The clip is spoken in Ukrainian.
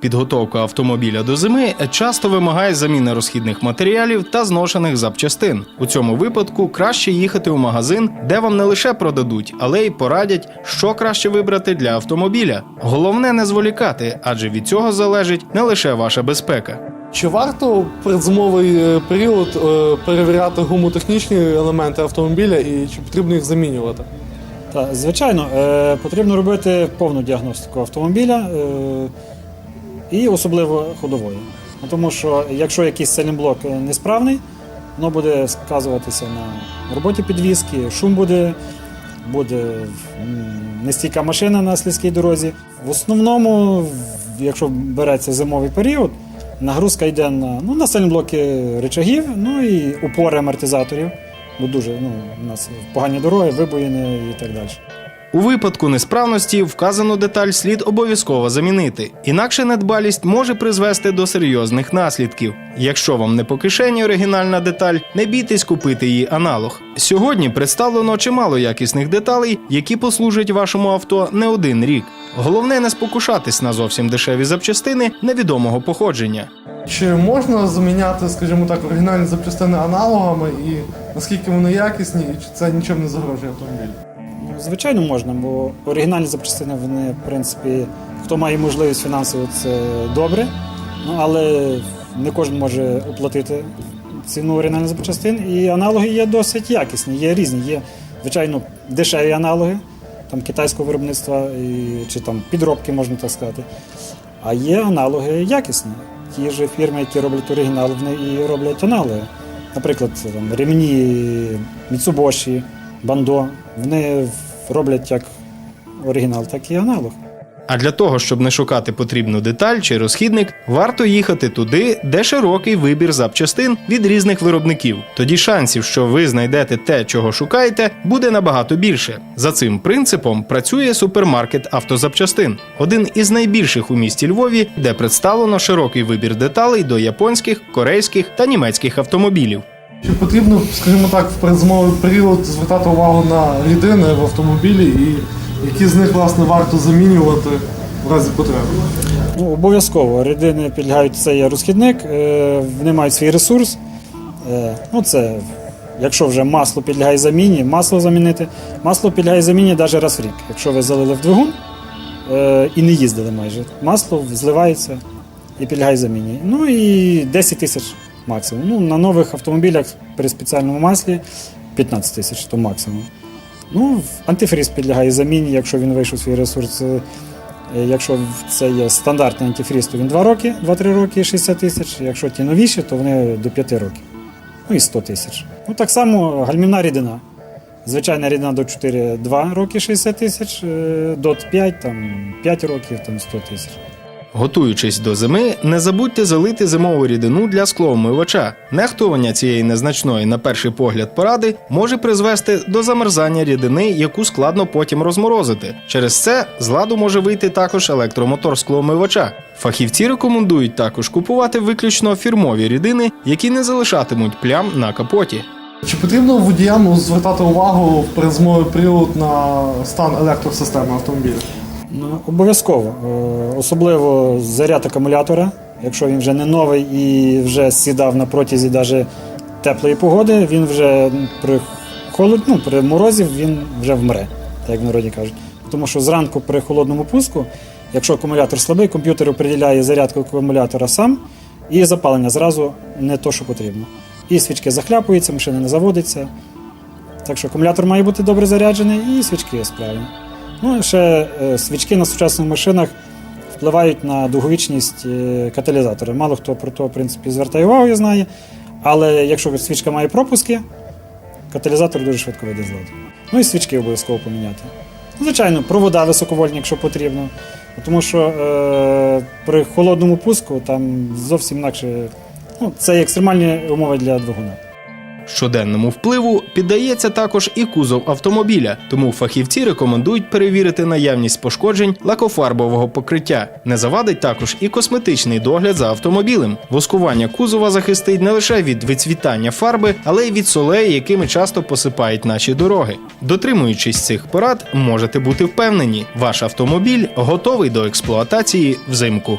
Підготовка автомобіля до зими часто вимагає заміни розхідних матеріалів та зношених запчастин. У цьому випадку краще їхати у магазин, де вам не лише продадуть, але й порадять, що краще вибрати для автомобіля. Головне не зволікати, адже від цього залежить не лише ваша безпека. Чи варто в передзимовий е, період е, перевіряти гумотехнічні елементи автомобіля і чи потрібно їх замінювати? Так, звичайно, е, потрібно робити повну діагностику автомобіля і особливо ходової. Ну, Тому що якщо якийсь сайлентблок е, несправний, воно буде сказуватися на роботі підвіски, шум буде, буде нестійка машина на слизькій дорозі. В основному, якщо береться зимовий період, нагрузка йде на, ну, на сайлентблоки речагів, ну і упори амортизаторів. Бо дуже ну, у нас погані дороги, вибоїни і так далі. У випадку несправності вказану деталь слід обов'язково замінити, інакше недбалість може призвести до серйозних наслідків. Якщо вам не по кишені оригінальна деталь, не бійтесь купити її аналог. Сьогодні представлено чимало якісних деталей, які послужать вашому авто не один рік. Головне не спокушатись на зовсім дешеві запчастини невідомого походження. Чи можна заміняти, скажімо так, оригінальні запчастини аналогами і наскільки вони якісні, і чи це нічим не загрожує автомобілю? Звичайно, можна, бо оригінальні запчастини, вони, в принципі, хто має можливість фінансово, це добре. Ну, але не кожен може оплатити ціну оригінальних запчастин. І аналоги є досить якісні, є різні. Є, звичайно, дешеві аналоги там, китайського виробництва і, чи там підробки, можна так сказати. А є аналоги якісні. Ті ж фірми, які роблять оригінал, вони і роблять аналоги. Наприклад, там, ремні Mitsubishi, Бандо, вони роблять як оригінал, так і аналог. А для того, щоб не шукати потрібну деталь чи розхідник, варто їхати туди, де широкий вибір запчастин від різних виробників. Тоді шансів, що ви знайдете те, чого шукаєте, буде набагато більше. За цим принципом працює супермаркет автозапчастин, один із найбільших у місті Львові, де представлено широкий вибір деталей до японських, корейських та німецьких автомобілів. Чи потрібно, скажімо так, в передзимовий період звертати увагу на рідини в автомобілі і які з них власне варто замінювати в разі потреби? Ну, обов'язково рідини підлягають це є розхідник, е, вони мають свій ресурс. Е, Ну, це якщо вже масло підлягає заміні, масло замінити. Масло підлягає заміні навіть раз в рік. Якщо ви залили в двигун е, і не їздили майже, масло зливається і підлягає заміні. Ну і 10 тисяч максимум. Ну, на нових автомобілях при спеціальному маслі 15 тисяч то максимум. Ну, антифріз підлягає заміні, якщо він вийшов свій ресурс. Е, Якщо це є стандартний антифріз, то він 2 роки, 2-3 роки і 60 тисяч. Якщо ті новіші, то вони до 5 років. Ну і 100 тисяч. Ну так само гальмівна рідина. Звичайна рідина до 4-2 роки 60 тисяч, е, до 5, там, 5 років там 100 тисяч. Готуючись до зими, не забудьте залити зимову рідину для склоомивача. Нехтування цієї незначної, на перший погляд, поради може призвести до замерзання рідини, яку складно потім розморозити. Через це з ладу може вийти також електромотор склоомивача. Фахівці рекомендують також купувати виключно фірмові рідини, які не залишатимуть плям на капоті. Чи потрібно водіям звертати увагу в передзимовий період на стан електросистеми автомобіля? Ну, обов'язково. Е, Особливо заряд акумулятора. Якщо він вже не новий і вже сідав на протязі даже теплої погоди, він вже при холод, ну, при морозі він вже вмре, так як в народі кажуть. Тому що зранку при холодному пуску, якщо акумулятор слабий, комп'ютер определяє зарядку акумулятора сам, і запалення зразу не то, що потрібно. І свічки захляпуються, машина не заводиться. Так що акумулятор має бути добре заряджений і свічки справні. Ну, і ще е, свічки на сучасних машинах впливають на довговічність е, каталізатора. Мало хто про то, в принципі, звертає увагу і знає. Але якщо свічка має пропуски, каталізатор дуже швидко вийде з ладу. Ну і свічки обов'язково поміняти. Звичайно, провода високовольтні, якщо потрібно. Тому що е, при холодному пуску там зовсім інакше. Ну, це екстремальні умови для двигуна. Щоденному впливу піддається також і кузов автомобіля, тому фахівці рекомендують перевірити наявність пошкоджень лакофарбового покриття. Не завадить також і косметичний догляд за автомобілем. Воскування кузова захистить не лише від вицвітання фарби, але й від солей, якими часто посипають наші дороги. Дотримуючись цих порад, можете бути впевнені, ваш автомобіль готовий до експлуатації взимку.